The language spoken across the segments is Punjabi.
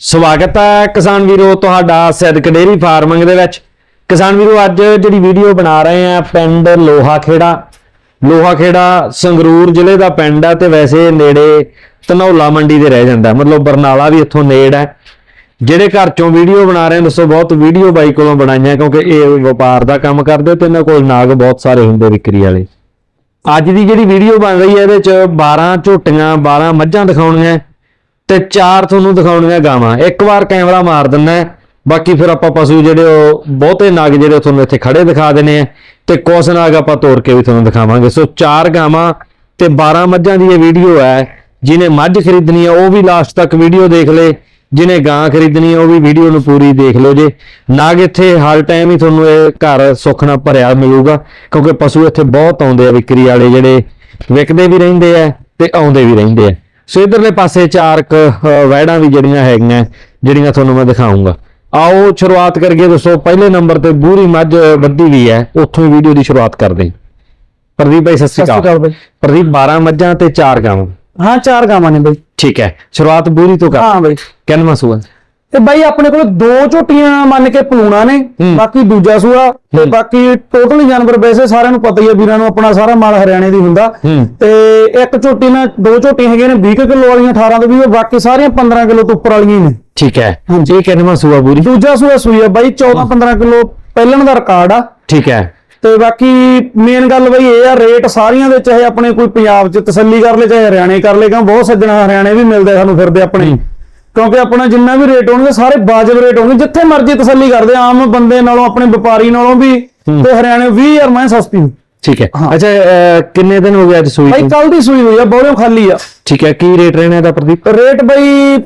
ਸਵਾਗਤ ਹੈ ਕਿਸਾਨ ਵੀਰੋ ਤੁਹਾਡਾ ਸਿੱਧਕ ਡੇਰੀ ਫਾਰਮਿੰਗ ਦੇ ਵਿੱਚ। ਕਿਸਾਨ ਵੀਰੋ, ਅੱਜ ਜਿਹੜੀ ਵੀਡੀਓ ਬਣਾ ਰਹੇ ਆ ਪਿੰਡ ਲੋਹਾ ਖੇੜਾ ਲੋਹਾ ਖੇੜਾ ਸੰਗਰੂਰ ਜ਼ਿਲ੍ਹੇ ਦਾ ਪਿੰਡ ਹੈ ਤੇ ਵੈਸੇ ਨੇੜੇ ਧਨੌਲਾ ਮੰਡੀ ਦੇ ਰਹਿ ਜਾਂਦਾ ਮਤਲਬ ਬਰਨਾਲਾ ਵੀ ਇੱਥੋਂ ਨੇੜ ਹੈ। ਜਿਹੜੇ ਘਰ ਚੋਂ ਵੀਡੀਓ ਬਣਾ ਰਹੇ ਦੱਸੋ ਬਹੁਤ ਵੀਡੀਓ ਬਾਈ ਕੋਲੋਂ ਬਣਾਈਆਂ, ਕਿਉਂਕਿ ਇਹ ਵਪਾਰ ਦਾ ਕੰਮ ਕਰਦੇ ਤੇ ਇਹਨਾਂ ਕੋਲ ਨਾਗ ਬਹੁਤ ਸਾਰੇ ਹੁੰਦੇ ਵਿਕਰੀ ਵਾਲੇ। ਅੱਜ ਦੀ ਜਿਹੜੀ ਵੀਡੀਓ ਬਣ ਰਹੀ ਹੈ, ਇਹਦੇ ਚ 12 ਝੋਟੀਆਂ 12 ਮੱਝਾਂ ਦਿਖਾਉਣੀਆਂ। ਤੇ ਚਾਰ ਤੁਹਾਨੂੰ ਦਿਖਾਉਣੀਆਂ ਗਾਵਾਂ। ਇੱਕ ਵਾਰ ਕੈਮਰਾ ਮਾਰ ਦਿੰਦਾ ਬਾਕੀ ਫਿਰ ਆਪਾਂ ਪਸ਼ੂ ਜਿਹੜੇ ਉਹ ਬਹੁਤੇ ਨਾਗ ਜਿਹੜੇ ਤੁਹਾਨੂੰ ਇੱਥੇ ਖੜੇ ਦਿਖਾ ਦੇਣੇ ਆ। ਤੇ ਕੁਛ ਨਾਗ ਆਪਾਂ ਤੋੜ ਕੇ ਵੀ ਤੁਹਾਨੂੰ ਦਿਖਾਵਾਂਗੇ। ਸੋ ਚਾਰ ਗਾਵਾਂ ਤੇ 12 ਮੱਝਾਂ ਦੀ ਇਹ ਵੀਡੀਓ ਹੈ। ਜਿਹਨੇ ਮੱਝ ਖਰੀਦਣੀ ਹੈ ਉਹ ਵੀ ਲਾਸਟ ਤੱਕ ਵੀਡੀਓ ਦੇਖ ਲੇ। ਜਿਹਨੇ ਗਾਂ ਖਰੀਦਣੀ ਹੈ ਉਹ ਵੀ ਵੀਡੀਓ ਨੂੰ ਪੂਰੀ ਦੇਖ ਲਓ ਜੇ। ਨਾਗ ਇੱਥੇ ਹਰ ਟਾਈਮ ਹੀ ਤੁਹਾਨੂੰ ਇਹ ਘਰ ਸੁੱਖ ਨਾਲ ਭਰਿਆ ਮਿਲੂਗਾ। ਕਿਉਂਕਿ ਪਸ਼ੂ ਇੱਥੇ ਬਹੁਤ ਆਉਂਦੇ ਆ ਵਿਕਰੀ ਵਾਲੇ ਜਿਹੜੇ। ਵਿਕਦੇ ਵੀ ਰਹਿੰਦੇ ਆ ਤੇ ਆਉਂਦੇ ਵੀ ਰਹਿੰਦੇ ਆ। ਸੋ ਇਧਰਲੇ ਪਾਸੇ ਚਾਰ ਕ ਵੈੜਾਂ ਵੀ ਜਿਹੜੀਆਂ ਹੈਗੀਆਂ ਜਿਹੜੀਆਂ ਤੁਹਾਨੂੰ ਮੈਂ ਦਿਖਾਉਂਗਾ। ਆਓ ਸ਼ੁਰੂਆਤ ਕਰੀਏ ਦੋਸਤੋ ਪਹਿਲੇ ਨੰਬਰ ਤੇ ਬੂਰੀ ਮੱਝ ਵੱਧੀ ਵੀ ਹੈ ਉੱਥੋਂ ਹੀ ਵੀਡੀਓ ਦੀ ਸ਼ੁਰੂਆਤ ਕਰਦੇ ਪ੍ਰਦੀਪ ਭਾਈ ਸਤਿ ਸ਼੍ਰੀ ਅਕਾਲ। ਪ੍ਰਦੀਪ 12 ਮੱਝਾਂ ਤੇ 4 ਗਾਵਾਂ। ਹਾਂ ਚਾਰ ਗਾਵਾਂ ਨੇ ਬਾਈ ਠੀਕ ਹੈ ਸ਼ੁਰੂਆਤ ਬੂਰੀ ਤੋਂ ਕਰ। ਹਾਂ ਬਾਈ ਕਿੰਨਵਾਂ ਸੂਆ? ਤੇ ਬਾਈ ਆਪਣੇ ਕੋਲ ਦੋ ਝੋਟੀਆਂ ਮੰਨ ਕੇ ਪਲੂਣਾ ਨੇ ਹੂੰ। ਬਾਕੀ ਦੂਜਾ ਸੂਆ ਤੇ ਹੂੰ। ਬਾਕੀ ਟੋਟਲ ਜਾਨਵਰ ਵੈਸੇ ਸਾਰਿਆਂ ਨੂੰ ਪਤਾ ਹੀ ਹੈ ਵੀਰਾਂ ਨੂੰ ਆਪਣਾ ਸਾਰਾ ਮਾਲ ਹਰਿਆਣੇ ਦੀ ਹੁੰਦਾ ਹੂੰ। ਤੇ ਇੱਕ ਝੋਟੀ ਨਾਲ ਦੋ ਝੋਟੀਆਂ ਹੈਗੀਆਂ ਨੇ 20 ਕਿਲੋ ਵਾਲੀਆਂ 18 ਤੋਂ 20 ਬਾਕੀ ਸਾਰੀਆਂ 15 ਕਿਲੋ ਤੋਂ ਉੱਪਰ ਵਾਲੀਆਂ ਹੀ ਨੇ ਠੀਕ ਹੈ ਹਾਂਜੀ। ਇਹ ਕਿੰਨਵਾਂ ਸੂਆ ਬੂਰੀ ਦੂਜਾ ਸੂਆ ਸੂਈ ਆ ਬਾਈ 14 15 ਕਿਲੋ ਪਹਿਲਣ ਦਾ ਰਿਕਾਰਡ ਆ ਠੀਕ ਹੈ ਤੇ ਬਾਕੀ ਮੇਨ ਗੱਲ ਬਈ ਇਹ ਆ ਰੇਟ ਸਾਰੀਆਂ ਦੇ ਚਾਹੇ ਆਪਣੇ ਕੋਈ ਪੰਜਾਬ 'ਚ ਤਸੱਲੀ ਕਰ ਲੇ ਚਾਹੇ ਹਰਿਆਣੇ ਕਰ ਲੇ ਕਿਉਂ ਬਹੁਤ ਸੱਜਣਾ ਹਰਿਆਣੇ ਵੀ ਮਿਲਦੇ ਸਾਨੂੰ ਫਿਰਦੇ ਆਪਣੇ ਹੂੰ। ਕਿਉਂਕਿ ਆਪਣਾ ਜਿੰਨਾ ਵੀ ਰੇਟ ਹੋਣਗੇ ਸਾਰੇ ਵਾਜਬ ਰੇਟ ਹੋਣਗੇ ਜਿੱਥੇ ਮਰਜ਼ੀ ਤਸੱਲੀ ਕਰਦੇ ਆਮ ਬੰਦੇ ਨਾਲੋਂ ਆਪਣੇ ਵਪਾਰੀ ਨਾਲੋਂ ਵੀ। ਤੇ ਹਰਿਆਣੇ 20000 ਮੈਂ ਸਸਤੀ ਹੂੰ ਠੀਕ ਹੈ। ਅੱਛਾ ਕਿੰਨੇ ਦਿਨ ਹੋ ਗਏ ਅੱਜ ਸੂਈ ਨੂੰ? ਕੱਲ ਦੀ ਸੂਈ ਹੋਈ ਆ ਬੋਲਿਓ ਖਾਲੀ ਆ ਠੀਕ ਹੈ ਕੀ ਰੇਟ ਰਹਿਣਾ ਇਹਦਾ ਪ੍ਰਦੀਪ ਰੇਟ ਬਈ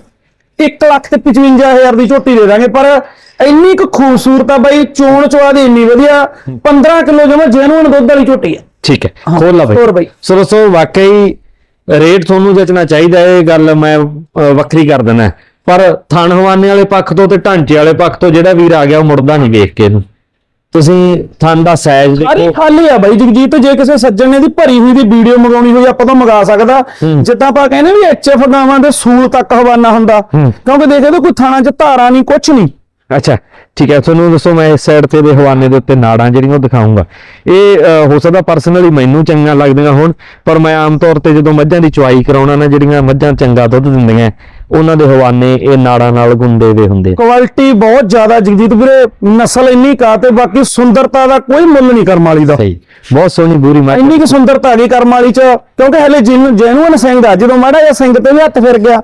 1 ਲੱਖ ਤੇ 55000 ਦੀ ਝੋਟੀ ਦੇ ਦਾਂਗੇ ਪਰ ਇੰਨੀ ਕੁ ਖੂਬਸੂਰਤ ਆ ਬਈ ਚੋਣ ਚਵਾ ਦੀ ਇੰਨੀ ਵਧੀਆ 15 ਕਿਲੋ ਜਮਾ ਜੈਨੂਨ ਦੁੱਧ ਵਾਲੀ ਝੋਟੀ ਆ ਠੀਕ ਹੈ ਖੋਲ ਲਾ ਹੋਰ ਬਈ ਬਈ। ਸੋ ਦੋਸਤੋ ਵਾਕਈ ਰੇਟ ਤੁਹਾਨੂੰ ਜਚਣਾ ਚਾਹੀਦਾ ਇਹ ਗੱਲ ਮੈਂ ਵੱਖਰੀ ਕਰ ਦਿੰਦਾ। ਪਰ ਥਣ ਹਵਾਨੇ ਵਾਲੇ ਪੱਖ ਤੋਂ ਤੇ ਢਾਂਚੇ ਵਾਲੇ ਪੱਖ ਤੋਂ ਜਿਹੜਾ ਵੀਰ ਆ ਗਿਆ ਉਹ ਮੁੜਦਾ ਨਹੀਂ ਵੇਖ ਕੇ ਇਹਨੂੰ ਤੁਸੀਂ ਥਣ ਦਾ ਸਾਈਜ਼ ਸਾਰੀ ਦੇਖੋ ਖਾਲੀ ਆ ਬਾਈ ਜਗਜੀਤ ਜੇ ਕਿਸੇ ਸੱਜਣ ਨੇ ਦੀ ਭਰੀ ਹੋਈ ਦੀ ਵੀਡੀਓ ਮੰਗਾਉਣੀ ਹੋਈ ਆਪਾਂ ਤੋਂ ਮੰਗਾ ਸਕਦਾ। ਜਿੱਦਾਂ ਆਪਾਂ ਕਹਿੰਦੇ ਵੀ ਐਚਐਫ ਗਾਵਾਂ ਦੇ ਸੂਲ ਤੱਕ ਹਵਾਨਾ ਹੁੰਦਾ। ਕਿਉਂਕਿ ਦੇਖਦੇ ਕੋਈ ਥਾਣਾ 'ਚ ਧਾਰਾਂ ਨਹੀਂ ਕੁਛ ਨਹੀਂ ਅੱਛਾ, ਠੀਕ ਹੈ, ਤੁਹਾਨੂੰ ਦੱਸੋ ਮੈਂ ਇਸ ਸਾਈਡ ਤੇ ਦੇ ਹਵਾਨੇ ਦੇ ਉੱਤੇ ਨਾੜਾਂ ਜਿਹੜੀਆਂ ਉਹ ਦਿਖਾਉਂਗਾ। ਇਹ ਹੋ ਸਕਦਾ ਪਰਸਨਲੀ ਮੈਨੂੰ ਚੰਗਾ ਲੱਗਦੀਆਂ ਹੋਣ, ਪਰ ਮੈਂ ਆਮ ਤੌਰ ਤੇ ਜਦੋਂ ਮੱਝਾਂ ਦੀ ਚੁਆਈ ਕਰਾਉਣਾ ਨਾ, ਜਿਹੜੀਆਂ ਮੱਝਾਂ ਚੰਗਾ ਦੁੱਧ ਦਿੰਦੀਆਂ ਉਹਨਾਂ ਦੇ ਹਵਾਨੇ ਇਹ ਨਾੜਾਂ ਨਾਲ ਗੁੰਦੇ ਵੇ ਹੁੰਦੇ ਆ। ਕੁਆਲਿਟੀ ਬਹੁਤ ਜ਼ਿਆਦਾ ਜਗਜੀਤ ਵੀਰੇ ਨਸਲ ਇੰਨੀ ਕਾ ਤੇ ਬਾਕੀ ਸੁੰਦਰਤਾ ਦਾ ਕੋਈ ਮੁੱਲ ਨਹੀਂ ਕਰਮ ਵਾਲੀ ਦਾ। ਸਹੀ ਬਹੁਤ ਸੋਹਣੀ ਬੂਰੀ ਮੱਝ ਇੰਨੀ ਕਿ ਸੁੰਦਰਤਾ ਹੈਗੀ ਕਰਮ ਵਾਲੀ 'ਚ ਕਿਉਂਕਿ ਹਲੇ ਜੈਨੂਨ ਸਿੰਘ ਦਾ ਜਦੋਂ ਮਾੜਾ ਜਿਹਾ ਸਿੰਘ ਤੇ ਵੀ ਹੱਥ ਫਿਰ ਗਿਆ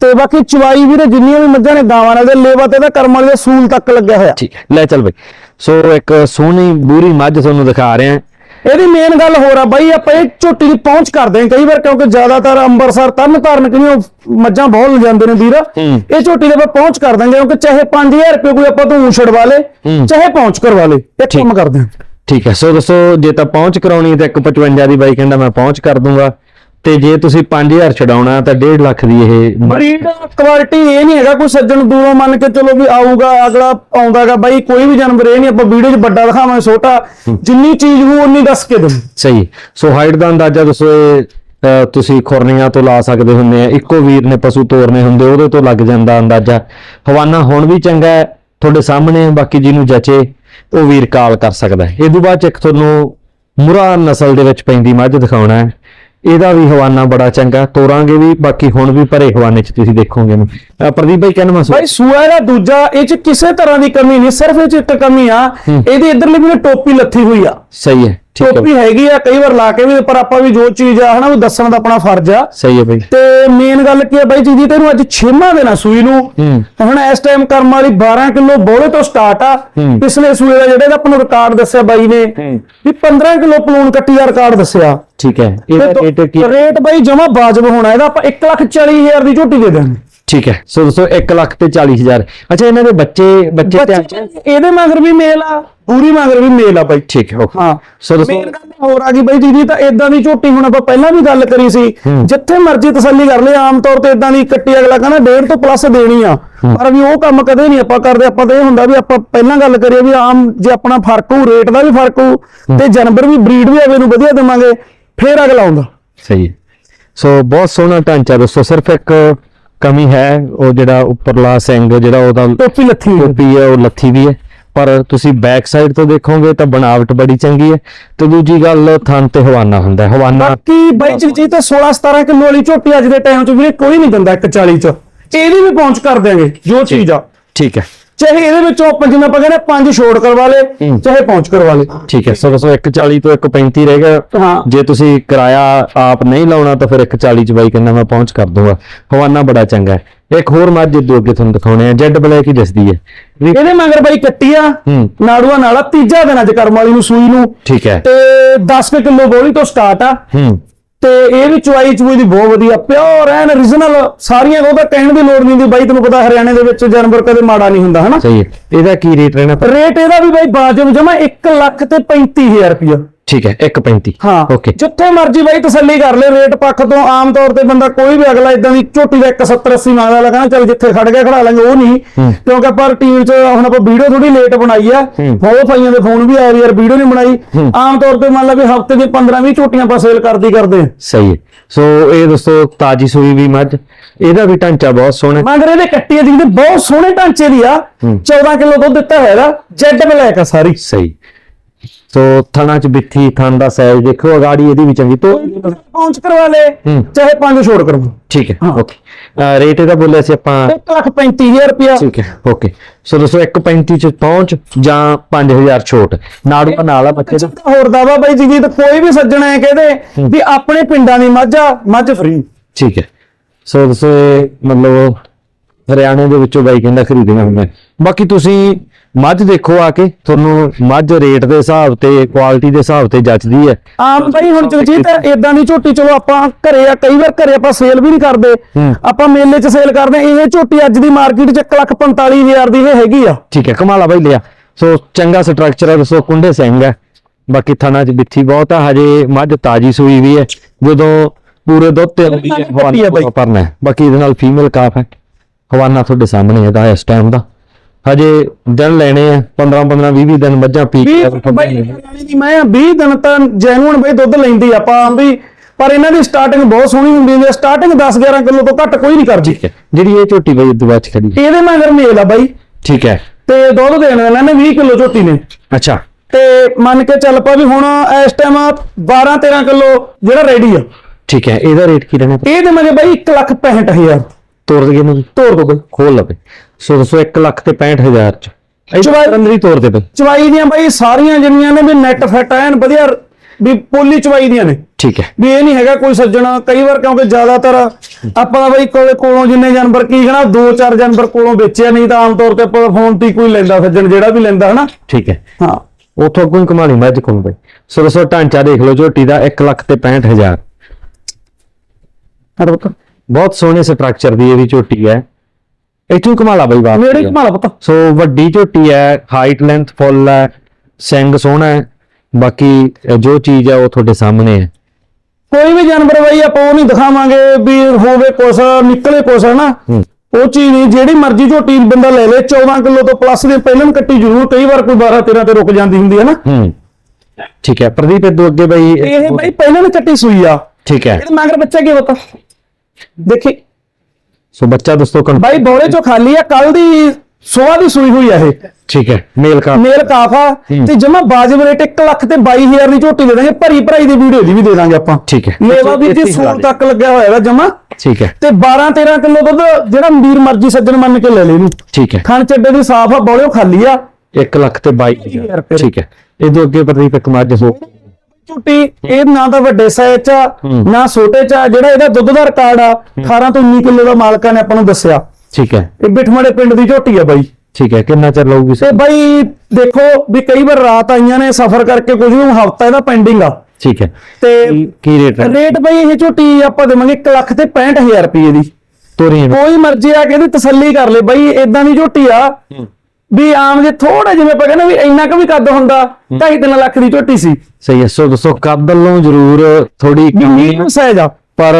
ਤੇ ਬਾਕੀ ਚਵਾਈ ਵੀਰੇ ਜਿੰਨੀਆਂ ਵੀ ਮੱਝਾਂ ਨੇ ਗਾਵਾਂ ਨਾਲ ਦੇ ਲੇਵਾ ਤੇ ਦਾ ਕਰਮ ਵਾਲੀ ਦੇ ਸੂਲ ਤੱਕ ਲੱਗਿਆ ਹੋਇਆ। ਠੀਕ ਲੈ ਚੱਲ ਬਈ। ਸੋ ਇੱਕ ਸੋਹਣੀ ਬੂਰੀ ਮੱਝ ਤੁਹਾਨੂੰ ਦਿਖਾ ਰਹੇ। ਹਾਂ ਇਹਦੀ ਮੇਨ ਗੱਲ ਹੋਰ ਆ ਬਾਈ ਆਪਾਂ ਇਹ ਝੋਟੀ ਦੀ ਪਹੁੰਚ ਕਰਦੇ ਹਾਂ ਕਈ ਵਾਰ ਕਿਉਂਕਿ ਜ਼ਿਆਦਾਤਰ ਅੰਮ੍ਰਿਤਸਰ ਤਰਨ ਤਾਰਨ ਕਿਉਂ ਮੱਝਾਂ ਬਹੁਤ ਲਿਜਾਂਦੇ ਨੇ ਵੀਰ ਹੂੰ। ਇਹ ਝੋਟੀ ਦੇ ਆਪਾਂ ਪਹੁੰਚ ਕਰ ਦਾਂਗੇ ਕਿਉਂਕਿ ਚਾਹੇ 5000 ਰੁਪਏ ਕੋਈ ਆਪਾਂ ਤੋਂ ਛੜਵਾ ਲੇ ਹੂੰ। ਚਾਹੇ ਪਹੁੰਚ ਕਰਵਾ ਲੇ ਇਹ ਕੰਮ ਕਰਦੇ ਹਾਂ ਠੀਕ ਹੈ ਸੋ ਦੋਸਤੋ ਜੇ ਤਾਂ ਪਹੁੰਚ ਕਰਾਉਣੀ ਤਾਂ 155 ਦੀ ਬਾਈ ਕਹਿੰਦਾ ਮੈਂ ਪਹੁੰਚ ਕਰ ਦੂੰਗਾ ਤੇ ਜੇ ਤੁਸੀਂ 5000 ਛਡਾਉਣਾ ਤਾਂ 1.5 ਲੱਖ ਦੀ ਇਹ ਬਰੀਡ ਕੁਆਲਿਟੀ ਇਹ ਨਹੀਂ ਹੈਗਾ ਕੋਈ ਸੱਜਣ ਦੂਰੋਂ ਮੰਨ ਕੇ ਚਲੋ ਵੀ ਆਊਗਾ ਅਗਲਾ ਆਉਂਦਾਗਾ ਬਾਈ ਕੋਈ ਵੀ ਜਾਨਵਰ ਇਹ ਨਹੀਂ ਆਪਾਂ ਵੀਡੀਓ 'ਚ ਵੱਡਾ ਦਿਖਾਵਾਂਗੇ ਛੋਟਾ। ਜਿੰਨੀ ਚੀਜ਼ ਹੋ ਉਨੀ ਦੱਸ ਕੇ ਦੇ ਸਹੀ। ਸੋ ਹਾਈਟ ਦਾ ਅੰਦਾਜ਼ਾ ਦੱਸੋ ਤੁਸੀਂ ਖੁਰਨੀਆਂ ਤੋਂ ਲਾ ਸਕਦੇ ਹੁੰਦੇ ਆ। ਇੱਕੋ ਵੀਰ ਨੇ ਪਸ਼ੂ ਤੋਰਨੇ ਹੁੰਦੇ ਉਹਦੇ ਤੋਂ ਲੱਗ ਜਾਂਦਾ ਅੰਦਾਜ਼ਾ। ਹਵਾਨਾ ਹੁਣ ਵੀ ਚੰਗਾ ਹੈ ਤੁਹਾਡੇ ਸਾਹਮਣੇ ਬਾਕੀ ਜਿਹਨੂੰ ਜਚੇ ਉਹ ਵੀਰ ਕਾਲ ਕਰ ਸਕਦਾ ਹੈ। ਇਹ ਤੋਂ ਬਾਅਦ ਇੱਕ ਤੁਹਾਨੂੰ ਮੁਰਾ ਨਸਲ ਦੇ ਵਿੱਚ ਪੈਂਦੀ ਮੱਝ ਦਿਖਾਉਣਾ ਹੈ। ਇਹਦਾ ਵੀ ਹਵਾਨਾ ਬੜਾ ਚੰਗਾ ਤੋਰਾਂਗੇ ਵੀ ਬਾਕੀ ਹੁਣ ਵੀ ਭਰੇ ਹਵਾਨੇ 'ਚ ਤੁਸੀਂ ਦੇਖੋਗੇ ਇਹਨੂੰ। ਅਹ, ਪ੍ਰਦੀਪ ਭਾਈ ਕਹਿੰਦਾ ਮਸੂ ਬਾਈ ਸੂਆ ਦਾ ਦੂਜਾ ਇਹ 'ਚ ਕਿਸੇ ਤਰ੍ਹਾਂ ਦੀ ਕਮੀ ਨਹੀਂ ਸਿਰਫ ਇਹ 'ਚ ਇੱਕ ਕਮੀ ਆ ਇਹਦੀ ਇਧਰਲੀ ਵੀ ਟੋਪੀ ਲੱਥੀ ਹੋਈ ਆ। ਸਹੀ ਹੈ ਠੀਕ ਹੈ। ਟੋਪੀ ਹੈਗੀ ਆ ਕਈ ਵਾਰ ਲਾ ਕੇ ਵੀ ਪਰ ਆਪਾਂ ਵੀ ਜੋ ਚੀਜ਼ ਆ ਹਨਾ ਉਹ ਦੱਸਣ ਦਾ ਆਪਣਾ ਫਰਜ਼ ਆ। ਸਹੀ ਹੈ ਭਾਈ ਤੇ ਮੇਨ ਗੱਲ ਕੀ ਹੈ ਬਾਈ ਜੀ ਜੀ ਤੈਨੂੰ ਅੱਜ 6ਵਾਂ ਦਿਨ ਆ ਸੂਈ ਨੂੰ। ਹੁਣ ਇਸ ਟਾਈਮ ਕਰਮ ਵਾਲੀ 12 ਕਿਲੋ ਬੋਲੇ ਤੋਂ ਸਟਾਰਟ ਆ। ਪਿਛਲੇ ਸੂਏ ਦਾ ਜਿਹੜੇ ਆਪਾਂ ਨੂੰ ਰਿਕਾਰਡ ਦੱਸਿਆ ਬਾਈ ਨੇ। ਵੀ 15 ਕਿਲੋ ਪਲੂਨ ਕੱਟੀ ਦਾ ਰਿਕਾਰਡ ਦੱਸਿਆ। ਠੀਕ ਹੈ। ਇਹਦਾ ਤੇ ਰੇਟ ਕੀ ਰੇਟ ਬਾਈ ਜਮਾ ਵਾਜਬ ਹੋਣਾ ਇਹਦਾ ਆਪਾਂ 140000 ਦੀ ਝੋਟੀ ਦੇ ਦਾਂਗੇ ਠੀਕ ਹੈ। ਸੋ ਦੋਸਤੋ 1 ਲੱਖ ਤੇ 40000 ਅੱਛਾ ਇਹਨਾਂ ਦੇ ਬੱਚੇ ਬੱਚੇ ਤੇ ਇਹਦੇ ਮਗਰ ਵੀ ਮੇਲ ਆ ਪੂਰੀ ਮਗਰ ਵੀ ਮੇਲ ਆ ਬਾਈ। ਠੀਕ ਹੈ ਓਕੇ। ਹਾਂ। ਸੋ ਦੋਸਤੋ ਮੇਨ ਗੱਲ ਹੋਰ ਆ ਗਈ ਬਾਈ ਦੀਦੀ ਤਾਂ ਇਦਾਂ ਦੀ ਝੋਟੀ ਹੁਣ ਆਪਾਂ ਪਹਿਲਾਂ ਵੀ ਗੱਲ ਕਰੀ ਸੀ। ਹੂੰ। ਜਿੱਥੇ ਮਰਜ਼ੀ ਤਸੱਲੀ ਕਰ ਲਈ ਆਮ ਤੌਰ ਤੇ ਇਦਾਂ ਦੀ ਕੱਟੀ ਅਗਲਾ ਕਹਿੰਦਾ ਡੇਢ ਤੋਂ ਪਲੱਸ ਦੇਣੀ ਆ। ਪਰ ਵੀ ਉਹ ਕੰਮ ਕਦੇ ਨਹੀਂ ਆਪਾਂ ਕਰਦੇ ਆਪਾਂ ਤਾਂ ਇਹ ਹੁੰਦਾ ਵੀ ਆਪਾਂ ਪਹਿਲਾਂ ਗੱਲ ਕਰੀਏ ਵੀ ਆਮ ਜੇ ਆਪਣਾ ਫ਼ਰਕ ਹੋਊ ਰੇਟ ਦਾ ਵੀ ਫ਼ਰਕ ਹੋਊ ਤੇ ਜਾਨਵਰ ਵੀ ਬਰੀਡ ਵੀ ਆਵੇ ਨੂੰ ਵਧੀਆ ਦੇਵਾਂਗੇ ਫੇਰ ਅਗਲਾ ਆਉਂਦਾ। ਸਹੀ ਹੈ। ਸੋ ਬਹੁਤ ਸੋਹਣਾ ਢਾਂਚਾ ਦੋਸਤੋ ਸਿਰਫ ਇੱਕ ਕਮੀ ਹੈ ਉਹ ਜਿਹੜਾ ਉੱਪਰਲਾ ਸਿੰਘ ਜਿਹੜਾ ਉਹਦਾ ਟੋਪੀ ਲੱਥੀ। ਟੋਪੀ ਹੈ ਉਹ ਲੱਥੀ ਵੀ ਹੈ। ਪਰ ਤੁਸੀਂ ਬੈਕ ਸਾਈਡ ਤੋਂ ਦੇਖੋਗੇ ਤਾਂ ਬਣਾਵਟ ਬੜੀ ਚੰਗੀ ਹੈ ਤੇ ਦੂਜੀ ਗੱਲ ਥਣ ਤੇ ਹਵਾਨਾ ਹੁੰਦਾ ਹੈ ਹਵਾਨਾ ਬਾਕੀ ਬਾਈ ਜੀ ਜੀ ਤਾਂ 16 17 ਕਿਲੋ ਵਾਲੀ ਝੋਟੀ ਅੱਜ ਦੇ ਟਾਈਮ 'ਚ ਵੀਰੇ ਕੋਈ ਨਹੀਂ ਦਿੰਦਾ 140 'ਚ। ਇਹਦੀ ਵੀ ਪਹੁੰਚ ਕਰ ਦਿਆਂਗੇ ਜੋ ਚੀਜ਼ ਆ। ਠੀਕ ਹੈ। ਚਾਹੇ ਇਹਦੇ ਵਿੱਚੋਂ ਆਪਾਂ ਜਿਵੇਂ ਆਪਾਂ ਕਹਿੰਦੇ ਪੰਜ ਛੋੜ ਕਰਵਾ ਲੇ। ਚਾਹੇ ਪਹੁੰਚ ਕਰਵਾ ਲੇ ਠੀਕ ਹੈ ਸੋ ਦੱਸੋ 140 ਤੋਂ 135 ਰਹਿ ਗਿਆ। ਜੇ ਤੁਸੀਂ ਕਿਰਾਇਆ ਆਪ ਨਹੀਂ ਲਾਉਣਾ ਤਾਂ ਫਿਰ 140 ਚ ਬਾਈ ਕਹਿੰਦਾ ਮੈਂ ਪਹੁੰਚ ਕਰ ਦੂੰਗਾ। ਹਵਾਨਾ ਬੜਾ ਚੰਗਾ ਹੈ। ਇੱਕ ਹੋਰ ਮੱਝ ਜੋ ਅੱਗੇ ਤੁਹਾਨੂੰ ਦਿਖਾਉਣੇ ਆ ਜੈਡ ਬਲੈਕ ਹੀ ਦਿਸਦੀ ਹੈ। ਇਹਦੇ ਮਗਰ ਬਾਈ ਕੱਟੀ ਆ ਨਾੜੂਆ ਨਾਲਾ ਤੀਜਾ ਦਿਨ ਅੱਜ ਕਰਮ ਵਾਲੀ ਨੂੰ ਸੂਈ ਨੂੰ। ਠੀਕ ਹੈ। ਤੇ 10 ਕਿਲੋ ਬੋਲੀ ਤੋਂ ਸਟਾਰਟ ਆ। ਹੂੰ। ਤੇ ਇਹ ਵੀ ਚੁਆਈ ਚੁਈ ਦੀ ਬਹੁਤ ਵਧੀਆ ਪਿਓਰ ਐਨ origignal ਸਾਰੀਆਂ ਉਹਦਾ ਕਹਿਣ ਦੀ ਲੋੜ ਨਹੀਂ ਦੀ ਬਾਈ ਤੈਨੂੰ ਪਤਾ ਹਰਿਆਣੇ ਦੇ ਵਿੱਚ ਜਾਨਵਰ ਕਦੇ ਮਾੜਾ ਨਹੀਂ ਹੁੰਦਾ ਹਨਾ? ਸਹੀ ਹੈ। ਇਹਦਾ ਕੀ ਰੇਟ ਰਹਿਣਾ ਰੇਟ ਇਹਦਾ ਵੀ ਬਾਈ ਬਾਜਬ ਜਮਾ 1 ਲੱਖ ਤੇ 35000 ਰੁਪਇਆ। ਠੀਕ ਹੈ 135 ਹਾਂ ਓਕੇ ਜਿੱਥੇ ਮਰਜ਼ੀ ਬਾਈ ਤਸੱਲੀ ਕਰ ਲੈ ਰੇਟ ਪੱਖ ਤੋਂ ਆਮ ਤੌਰ ਤੇ ਬੰਦਾ ਕੋਈ ਵੀ ਅਗਲਾ ਇਦਾਂ ਦੀ ਝੋਟੀ ਦਾ 170 80 ਮੰਗਦਾ ਲੱਗਾ ਚੱਲ ਜਿੱਥੇ ਖੜ ਗਿਆ ਖੜਾ ਲਾਂਗੇ ਉਹ ਨਹੀਂ। ਕਿਉਂਕਿ ਪਰ ਟੀਮ 'ਚ ਹੁਣ ਆਪਾਂ ਵੀਡੀਓ ਥੋੜੀ ਲੇਟ ਬਣਾਈ ਆ। ਬਹੁਤ ਭਾਈਆਂ ਦੇ ਫੋਨ ਵੀ ਆਏ ਯਾਰ ਵੀਡੀਓ ਨਹੀਂ ਬਣਾਈ। ਆਮ ਤੌਰ ਤੇ ਮੰਨ ਲਾ ਵੀ ਹਫ਼ਤੇ ਦੇ 15 20 ਝੋਟੀਆਂ ਆਪਾਂ ਸੇਲ ਕਰਦੀ ਕਰਦੇ ਸਹੀ ਹੈ। ਸੋ ਇਹ ਦੋਸਤੋ ਤਾਜੀ ਸੂਈ ਵੀ ਮੱਝ। ਇਹਦਾ ਵੀ ਢਾਂਚਾ ਬਹੁਤ ਸੋਹਣਾ। ਮਗਰ ਇਹਦੇ ਕੱਟੀ ਜਿਹਦੇ ਬਹੁਤ ਸੋਹਣੇ ਢਾਂਚੇ ਦੀ ਆ। ਹੂੰ। 14 ਕਿਲੋ ਦੁੱਧ ਦਿੱਤਾ ਹੈਗਾ ਜੈਡ ਬਲੈਕ ਆ ਸਾਰੀ। ਸਹੀ। ਸੋ ਥਣਾ ਚ ਬਿੱਥੀ ਥਣ ਦਾ ਸਾਈਜ਼ ਦੇਖੋ ਅਗਾੜੀ ਇਹਦੀ ਵੀ ਚੰਗੀ ਤੋਂ ਪਹੁੰਚ ਕਰਵਾ ਲੈ ਹੂੰ। ਚਾਹੇ ਪੰਜ ਛੋੜ ਕਰਵਾ ਠੀਕ ਹੈ। ਓਕੇ। ਰੇਟ ਇਹਦਾ ਬੋਲਿਆ ਸੀ ਆਪਾਂ 1 ਲੱਖ 35000 ਰੁਪਇਆ। ਠੀਕ ਹੈ ਓਕੇ। ਸੋ ਦੋਸਤੋ 135 ਚ ਪਹੁੰਚ ਜਾਂ 5000 ਛੋਟ। ਨਾੜੂ ਨਾਲ ਆ ਬੱਚੇ ਦਾ ਹੋਰ ਦਾਵਾ ਬਾਈ ਜੀ ਤਾਂ ਕੋਈ ਵੀ ਸੱਜਣਾ ਹੈ ਕਹਦੇ ਵੀ ਆਪਣੇ ਪਿੰਡਾਂ ਦੀ ਮੱਝ ਆ ਮੱਝ ਫਰੀ ਠੀਕ ਹੈ। ਸੋ ਦੋਸਤੋ ਇਹ ਮਤਲਬ ਹਰਿਆਣੇ ਦੇ ਵਿੱਚੋਂ ਬਾਈ ਕਹਿੰਦਾ ਖਰੀਦਣਾ ਹੁੰਦਾ। ਬਾਕੀ ਤੁਸੀਂ ਮੱਝ ਦੇਖੋ ਆ ਕੇ ਤੁਹਾਨੂੰ ਮੱਝ ਰੇਟ ਦੇ ਹਿਸਾਬ ਤੇ ਕੁਆਲਿਟੀ ਦੇ ਹਿਸਾਬ ਤੇ ਜੱਚਦੀ ਹੈ। ਆਮ ਬਾਈ ਹੁਣ ਜਗਜੀਤ ਇਦਾਂ ਦੀ ਝੋਟੀ ਚਲੋ ਆਪਾਂ ਘਰੇ ਆ ਕਈ ਵਾਰ ਘਰੇ ਆਪਾਂ ਸੇਲ ਵੀ ਨਹੀਂ ਕਰਦੇ। ਆਪਾਂ ਮੇਲੇ 'ਚ ਸੇਲ ਕਰਦੇ। ਇਹ ਝੋਟੀ ਅੱਜ ਦੀ ਮਾਰਕੀਟ 'ਚ 145000 ਦੀ ਇਹ ਹੈਗੀ ਆ। ਠੀਕ ਹੈ ਕਮਾਲਾ ਬਾਈ ਲਿਆ। ਸੋ ਚੰਗਾ ਸਟਰਕਚਰ ਹੈ ਦੱਸੋ ਕੁੰਡੇ ਸਿੰਘ ਹੈ। ਬਾਕੀ ਥਣਾ ਚ ਬਿੱਥੀ ਬਹੁਤ ਆ ਹਜੇ ਮੱਝ ਤਾਜੀ ਸੂਈ ਵੀ ਹੈ। ਜਦੋਂ ਪੂਰੇ ਦੁੱਧ ਤੇ ਆਉਂਦੀ ਹੈ ਭਰਨਾ ਬਾਕੀ ਇਹਦੇ ਨਾਲ ਫੀਮੇਲ ਕਾਫ ਹੈ। ਹਵਾਨਾ ਤੁਹਾਡੇ ਸਾਹਮਣੇ ਇਹਦਾ ਇਸ ਟਾਈਮ ਦਾ। ਹਜੇ ਦਿਨ ਲੈਣੇ ਆ 15 15 20 20 ਦਿਨ ਮੱਝਾਂ ਪੀ ਕੇ 20 ਬਾਈ ਦੀ ਮੈਂ 20 ਦਿਨ ਤਾਂ ਜੈਨੂਨ ਬਾਈ ਦੁੱਧ ਲੈਂਦੀ ਆ ਆਪਾਂ ਵੀ ਪਰ ਇਹਨਾਂ ਦੀ ਸਟਾਰਟਿੰਗ ਬਹੁਤ ਸੋਹਣੀ ਹੁੰਦੀ ਹੈ ਸਟਾਰਟਿੰਗ 10 11 ਕਿਲੋ ਤੋਂ ਘੱਟ ਕੋਈ ਨਹੀਂ ਕਰਦੀ। ਠੀਕ ਹੈ ਜਿਹੜੀ ਇਹ ਝੋਟੀ ਬਾਈ ਦੁਆ ਚ ਖੜੀ ਹੈ। ਇਹਦੇ ਮਗਰ ਮੇਲ ਆ ਬਾਈ। ਠੀਕ ਹੈ। ਤੇ ਦੁੱਧ ਦੇਣ ਵਾਲਾ ਨੇ 20 ਕਿਲੋ ਝੋਟੀ ਨੇ। ਅੱਛਾ। ਤੇ ਮੰਨ ਕੇ ਚੱਲ ਪਾ ਵੀ ਹੁਣ ਇਸ ਟਾਈਮ 12 13 ਕਿਲੋ ਜਿਹੜਾ ਰੈਡੀ ਆ। ਠੀਕ ਹੈ ਇਹਦਾ ਰੇਟ ਕੀ ਰਹਿਣਾ? ਇਹ ਦੇ ਮਗੇ ਬਾਈ 1 ਲੱਖ 65000 ਤੋੜ ਦਈਏ ਇਹਨੂੰ ਤੋੜ ਦੋ ਬਾਈ। ਖੋਲ ਲਵੇ ਸੋ ਦੱਸੋ 1 ਲੱਖ ਤੇ 65000 ਚ। ਚਵਾਈ- ਅੰਦਰੀ ਤੋੜ ਦੇ ਬਈ। ਚਵਾਈ ਦੀਆਂ ਬਾਈ ਸਾਰੀਆਂ ਜਿੰਨੀਆਂ ਨੇ ਵੀ ਨੈਟ ਫਿੱਟ ਐਨ ਵਧੀਆ ਵੀ ਪੋਲੀ ਚਵਾਈ ਦੀਆਂ ਨੇ। ਠੀਕ ਹੈ। ਵੀ ਇਹ ਨਹੀਂ ਹੈਗਾ ਕੋਈ ਸੱਜਣਾ। ਕਈ ਵਾਰ ਕਿਉਂਕਿ ਜ਼ਿਆਦਾਤਰ ਆਪਾਂ ਦਾ ਬਾਈ ਕੋਲੇ ਕੋਲੋਂ ਜਿੰਨੇ ਜਾਨਵਰ ਕੀ ਕਹਣਾ ਦੋ ਚਾਰ ਜਾਨਵਰ ਕੋਲੋਂ ਵੇਚਿਆ ਨਹੀਂ ਤਾਂ ਆਮ ਤੌਰ ਤੇ ਆਪਾਂ ਫੋਨ ਤੇ ਕੋਈ ਲੈਂਦਾ ਸੱਜਣ ਜਿਹੜਾ ਵੀ ਲੈਂਦਾ ਹਨਾ? ਠੀਕ ਹੈ। ਹਾਂ। ਉਥੋਂ ਅੱਗੋਂ ਹੀ ਕਮਾਣੀ ਮੱਝ ਕੋਲ ਬਈ। ਸੋ ਦੱਸੋ ਢਾਂਚਾ ਦੇਖ ਲਓ ਝੋਟੀ ਦਾ 1 ਲੱਖ ਤੇ 65000 ਹਰ ਵਕਤ ਬਹੁਤ ਸੋਹਣੇ ਸਟਰਕਚਰ ਦੀ ਇਹ ਵੀ ਝੋਟੀ ਹੈ। ਇੱਥੋਂ ਹੀ ਕਮਾਲਾ ਬਈ ਬਾਤ ਨੇੜੇ ਘੁਮਾ ਲਾ ਪਤਾ। ਸੋ ਵੱਡੀ ਝੋਟੀ ਹੈ ਹਾਈਟ ਲੈਂਥ ਫੁੱਲ ਹੈ ਸਿੰਗ ਸੋਹਣਾ ਹੈ। ਬਾਕੀ ਜੋ ਚੀਜ਼ ਹੈ ਉਹ ਤੁਹਾਡੇ ਸਾਹਮਣੇ ਹੈ। ਕੋਈ ਵੀ ਜਾਨਵਰ ਬਾਈ ਆਪਾਂ ਉਹ ਨਹੀਂ ਦਿਖਾਵਾਂਗੇ ਵੀ ਹੋਵੇ ਕੁਛ ਨਿਕਲੇ ਕੁਛ ਹਨਾ? ਉਹ ਚੀਜ਼ ਨਹੀਂ ਜਿਹੜੀ ਮਰਜ਼ੀ ਝੋਟੀ ਬੰਦਾ ਲੈ ਲੇ 14 ਕਿਲੋ ਤੋਂ ਪਲੱਸ ਦੇ ਪਹਿਲਾਂ ਕੱਟੀ ਜ਼ਰੂਰ ਕਈ ਵਾਰ ਕੋਈ 12 13 ਤੇ ਰੁਕ ਜਾਂਦੀ ਹੁੰਦੀ ਹੈ ਨਾ। ਠੀਕ ਹੈ ਪ੍ਰਦੀਪ ਇਦੋਂ ਅੱਗੇ ਬਈ ਇਹ ਬਾਈ ਪਹਿਲਾਂ ਵੀ ਕੱਟੀ ਸੂਈ ਆ। ਠੀਕ ਹੈ। ਇਹਦੇ ਮਗਰ ਬੱਚਾ ਕੀ ਬਤਾ ਦੇਖੀ। ਸੋ ਬੱਚਾ ਦੋਸਤੋ ਕਨ ਬਾਈ ਬੋਲੇ ਚੋਂ ਖਾਲੀ ਆ ਕੱਲ ਦੀ ਸੋਹਾ ਦੀ ਸੂਈ ਹੋਈ ਆ ਇਹ। ਠੀਕ ਹੈ ਮੇਲ ਕਾ ਮੇਲ ਕਾਫਾ ਹੂੰ। ਤੇ ਜਮਾ ਬਾਜਬ ਰੇਟ 1 ਲੱਖ ਤੇ 22000 ਦੀ ਝੋਟੀ ਦੇ ਦਾਂਗੇ ਭਰੀ ਭਰਾਈ ਦੀ ਵੀਡੀਓ ਦੀ ਵੀ ਦੇ ਦਾਂਗੇ ਆਪਾਂ। ਠੀਕ ਹੈ। ਮੇਵਾ ਵੀ ਹੀ ਸੂਲ ਦੇ। ਤੱਕ ਲੱਗਿਆ ਹੋਇਆ ਹੈਗਾ ਜਮਾ। ਠੀਕ ਹੈ। ਤੇ 12 13 ਕਿਲੋ ਦੁੱਧ ਜਿਹੜਾ ਵੀਰ ਮਰਜ਼ੀ ਸੱਜਣ ਮੰਨ ਕੇ ਲੈ ਲੈ ਇਹਨੂੰ। ਠੀਕ ਹੈ। ਖਾਣ ਚੱਡੇ ਦੀ ਸਾਫ਼ ਆ ਬੋਲਿਓ ਖਾਲੀ ਆ। 1 ਲੱਖ ਤੇ 22 ਹਜ਼ਾਰ। ਰੁਪਏ। ਠੀਕ ਹੈ। ਇਦੋਂ ਅੱਗੇ ਪ੍ਰਦੀਪ ਮੱਝ ਹੋ ਝੋਟੀ ਇਹ ਨਾ ਤਾਂ ਵੱਡੇ ਸਾਈਜ਼ ਚ ਆ। ਨਾ ਛੋਟੇ ਚ ਆ। ਜਿਹੜਾ ਇਹਦਾ ਦੁੱਧ ਦਾ ਰਿਕਾਰਡ ਆ 18 ਤੋਂ 19 ਕਿਲੋ ਦਾ ਮਾਲਕਾਂ ਨੇ ਆਪਾਂ ਨੂੰ ਦੱਸਿਆ। ਠੀਕ ਹੈ। ਇਹ ਬਿਠਮੜੇ ਪਿੰਡ ਦੀ ਝੋਟੀ ਆ ਬਾਈ। ਠੀਕ ਹੈ ਕਿੰਨਾ ਚਿਰ ਲਊਗੀ ਤੇ ਬਾਈ ਦੇਖੋ ਵੀ ਕਈ ਵਾਰ ਰਾਤ ਆਈਆਂ ਨੇ ਸਫ਼ਰ ਕਰਕੇ ਕੁਝ ਵੀ ਹਫਤਾ ਇਹਦਾ ਪੈਂਡਿੰਗ ਆ। ਠੀਕ ਹੈ। ਤੇ ਕੀ- ਕੀ ਰੇਟ ਹੈ? ਰੇਟ ਬਾਈ ਇਹ ਝੋਟੀ ਆਪਾਂ ਦੇਵਾਂਗੇ 1 ਲੱਖ ਤੇ 65000 ਰੁਪਏ ਦੀ। ਤੋਰੀ ਕੋਈ ਮਰਜ਼ੀ ਆ ਕੇ ਇਹਦੀ ਤਸੱਲੀ ਕਰ ਲੈ ਬਾਈ ਇਦਾਂ ਦੀ ਝੋਟੀ ਆ। ਵੀ ਆਮ ਜੇ ਥੋੜਾ ਜਿਵੇਂ ਆਪਾਂ ਕਹਿੰਦੇ ਵੀ ਇੰਨਾ ਕੁ ਵੀ ਕੱਦ ਹੁੰਦਾ 2.5 ਲੱਖ ਦੀ ਝੋਟੀ ਸੀ। ਸਹੀ ਹੈ ਸੋ ਦੱਸੋ ਕੱਦ ਵੱਲੋਂ ਜ਼ਰੂਰ ਥੋੜੀ ਕਮੀ ਮੀਡੀਅਮ ਸਾਈਜ਼ ਆ। ਪਰ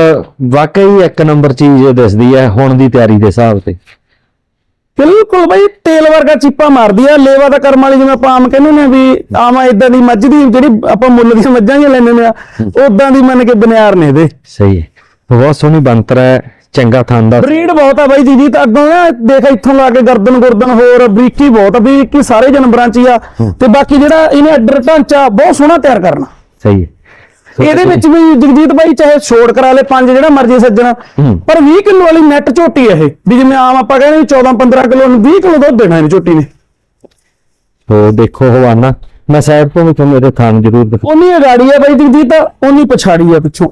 ਵਾਕਈ ਇੱਕ ਨੰਬਰ ਚੀਜ਼ ਦਿਸਦੀ ਹੈ ਹੁਣ ਦੀ ਤਿਆਰੀ ਦੇ ਹਿਸਾਬ ਤੇ। ਬਿਲਕੁਲ ਬਾਈ ਤੇਲ ਵਰਗਾ ਚੀਪਾ ਮਾਰਦੀ ਆ ਲੇਵਾ ਦਾ ਕਰਮ ਵਾਲੀ ਜਿਵੇਂ ਆਪਾਂ ਆਮ ਕਹਿੰਦੇ ਨੇ ਵੀ ਆਮ ਇਦਾਂ ਦੀ ਮੱਝ ਦੀ ਜਿਹੜੀ ਆਪਾਂ ਮੁੱਲ ਦੀਆਂ ਮੱਝਾਂ ਹੀ ਲੈਂਦੇ ਨੇ ਆ ਉਦਾਂ ਦੀ ਮੰਨ ਕੇ ਬਨਿਆਰ ਨੇ ਇਹਦੇ। ਸਹੀ ਹੈ ਬਹੁਤ ਸੋਹਣੀ ਬੰਤਰ ਹੈ। ਚੰਗਾ ਥਣ ਦਾ ਬਰੀਡ ਬਹੁਤ ਆ ਬਾਈ ਜੀ ਜੀ ਤਾਂ ਅੱਗੋਂ ਨਾ ਦੇਖ ਇੱਥੋਂ ਲਾ ਕੇ ਗਰਦਨ ਗੁਰਦਨ ਹੋਰ ਬਰੀਕੀ ਬਹੁਤ ਆ ਵੀ ਕਿ ਸਾਰੇ ਜਾਨਵਰਾਂ ਚ ਹੀ ਆ। ਤੇ ਬਾਕੀ ਜਿਹੜਾ ਇਹਨੇ ਅੱਡਰ ਢਾਂਚਾ ਬਹੁਤ ਸੋਹਣਾ ਤਿਆਰ ਕਰਨਾ। ਸਹੀ ਹੈ। ਇਹਦੇ ਵਿੱਚ ਵੀ ਜਗਜੀਤ ਬਾਈ ਚਾਹੇ ਛੋੜ ਕਰਾ ਲੇ ਪੰਜ ਜਿਹੜਾ ਮਰਜ਼ੀ ਸੱਜਣਾ ਹੂੰ। ਪਰ 20 ਕਿਲੋ ਵਾਲੀ ਨੈਟ ਝੋਟੀ ਇਹ ਵੀ ਜਿਵੇਂ ਆਮ ਆਪਾਂ ਕਹਿੰਦੇ ਵੀ 14 15 ਕਿਲੋ ਨੂੰ 20 ਕਿਲੋ ਦੁੱਧ ਦੇਣਾ ਇਹਨੇ ਝੋਟੀ ਨੇ। ਸੋ ਦੇਖੋ ਹਵਾਨਾ। ਮੈਂ ਸਾਹਿਬ ਤੋਂ ਵੀ ਤੁਹਾਨੂੰ ਇਹਦੇ ਥਣ ਜ਼ਰੂਰ ਦਿਖਾ ਉਨੀ ਅਗਾੜੀ ਆ ਬਾਈ ਜਗਜੀਤ ਉਨੀ ਪਛਾੜੀ ਆ ਪਿੱਛੋਂ।